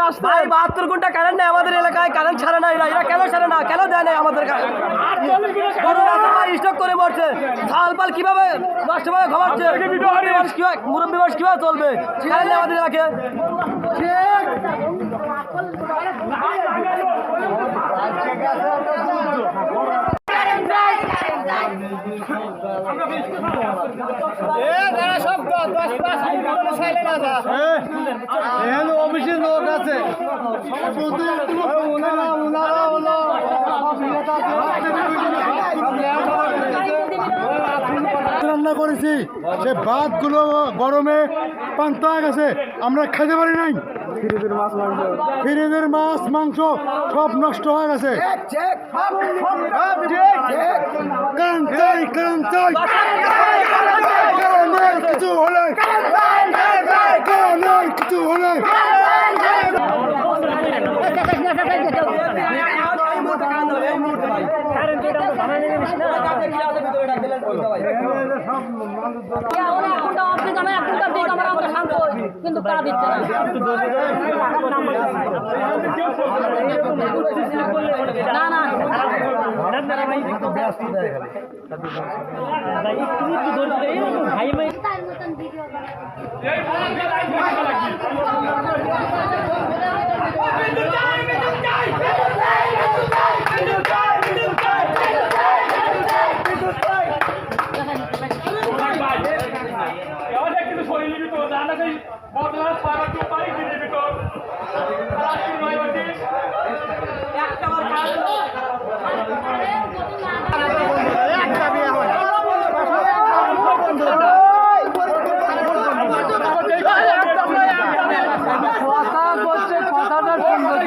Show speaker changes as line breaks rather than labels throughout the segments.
কিসের
ভাই বাহাত্তর ঘণ্টা কারেন্ট নেই আমাদের এলাকায় কারেন্ট ছাড়ে না এরা। এরা কেন ছাড়ে না? কেন দেয় নাই আমাদের স্টক করে মরছে। ছাল পাল কীভাবে নষ্টভাবে ঘমাচ্ছে? মুরব্বী মানুষ কীভাবে চলবে? কারেন্ট নেই আমাদের এলাকায়।
এখানে অফিসের লোক আছে ওনারা ওনারা হলো রান্না করেছি সে ভাতগুলো গরমে পান্তা গেছে আমরা খেতে পারি নাই ফ্রিজের মাছ মাংস সব নষ্ট হয়ে গেছে
কিন্তু তারা দিচ্ছে না না না
অনেক কিছু শরীর ভিতর জানা যাই বর্তমান সারা কেউ পারি দিনের ভিতর রাত্রি নয় বাজে একটা বার কাজ
কথা করছে কথাটা শুনবে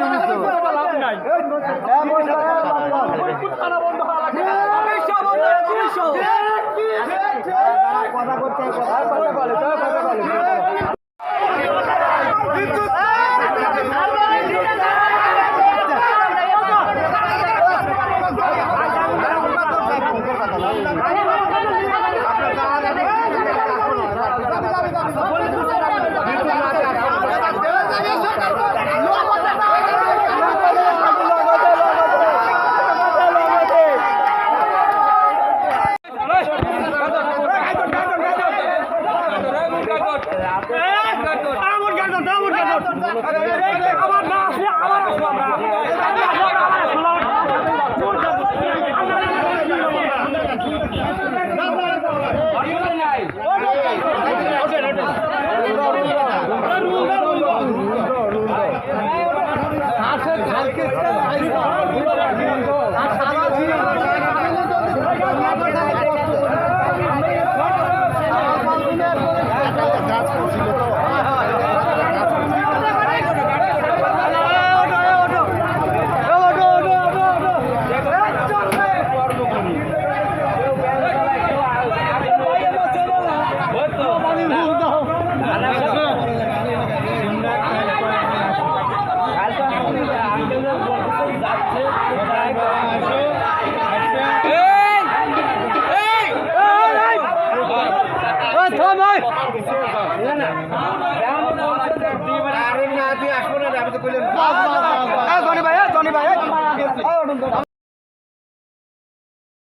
Ah,